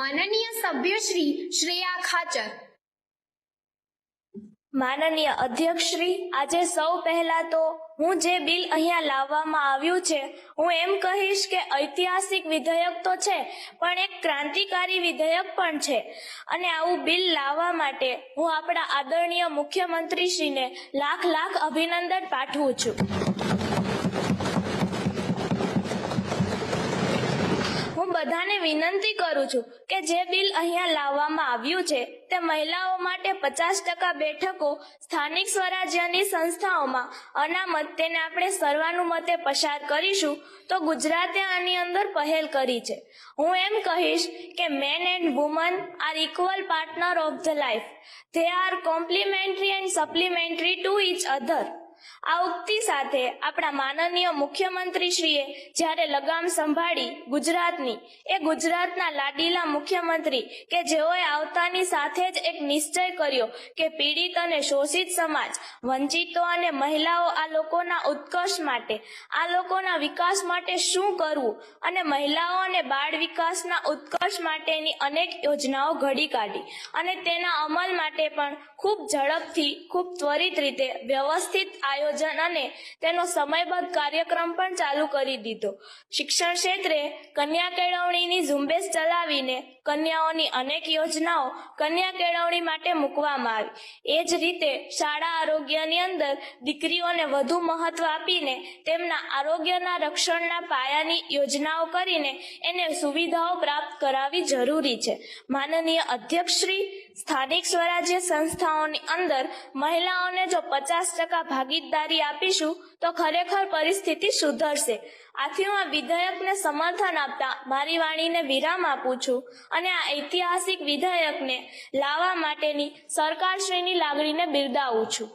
માનનીય સભ્ય શ્રી શ્રેયા ખાચર. માનનીય અધ્યક્ષશ્રી આજે સૌ પહેલા તો હું જે બિલ અહીંયા લાવવામાં આવ્યું છે, હું એમ કહીશ કે ઐતિહાસિક વિધેયક તો છે, પણ એક ક્રાંતિકારી વિધેયક પણ છે. અને આવું બિલ લાવવા માટે હું આપણા આદરણીય મુખ્યમંત્રીશ્રીને લાખ લાખ અભિનંદન પાઠવું છું હું બધાને વિનંતી કરું છું કે જે બિલ અહીંયા લાવવામાં આવ્યું છે, તે મહિલાઓ માટે પચાસ ટકા બેઠકો સ્થાનિક સ્વરાજ્યની સંસ્થાઓમાં અનામત તેને આપણે સર્વાનુમતે પસાર કરીશું, તો ગુજરાતે આની અંદર પહેલ કરી છે. હું એમ કહીશ કે man and woman are equal partner of the life they are complementary and supplementary to each other આ ઉક્તિ સાથે આપણા માનનીય મુખ્યમંત્રીશ્રીએ જ્યારે લગામ સંભાળી ગુજરાતની, એ ગુજરાતના લાડીલા મુખ્યમંત્રી કે જેઓએ આવતાની સાથે જ એક નિશ્ચય કર્યો કે પીડિત અને શોષિત સમાજ, વંચિતો અને મહિલાઓ આ લોકોના ઉત્કર્ષ માટે, આ લોકોના વિકાસ માટે શું કરવું અને મહિલાઓ અને બાળ વિકાસના ઉત્કર્ષ માટેની અનેક યોજનાઓ ઘડી કાઢી અને તેના અમલ માટે પણ ખૂબ ઝડપથી, ખૂબ ત્વરિત રીતે વ્યવસ્થિત આયોજન અને તેનો સમયબદ્ધ કાર્યક્રમ પણ ચાલુ કરી દીધો. શિક્ષણ ક્ષેત્રે કન્યા કેળવણીની ઝુંબેશ ચલાવીને કન્યાઓની અનેક યોજનાઓ કન્યા કેળવણી માટે મૂકવામાં આવી. એ જ રીતે શાળા આરોગ્યની અંદર દીકરીઓને વધુ મહત્વ આપીને તેમના આરોગ્યના રક્ષણના પાયાની યોજનાઓ કરીને એને સુવિધાઓ પ્રાપ્ત કરાવી જરૂરી છે. માનનીય અધ્યક્ષશ્રી સ્થાનિક સ્વરાજ્ય સંસ્થાઓની અંદર મહિલાઓને જો પચાસ ટકા ભાગીદારી આપીશું, તો ખરેખર પરિસ્થિતિ સુધરશે. આથી હું આ વિધેયકને સમર્થન આપતા મારી વાણીને વિરામ આપું છું અને આ ઐતિહાસિક વિધેયકને લાવવા માટેની સરકારશ્રીની લાગણીને બિરદાવું છું.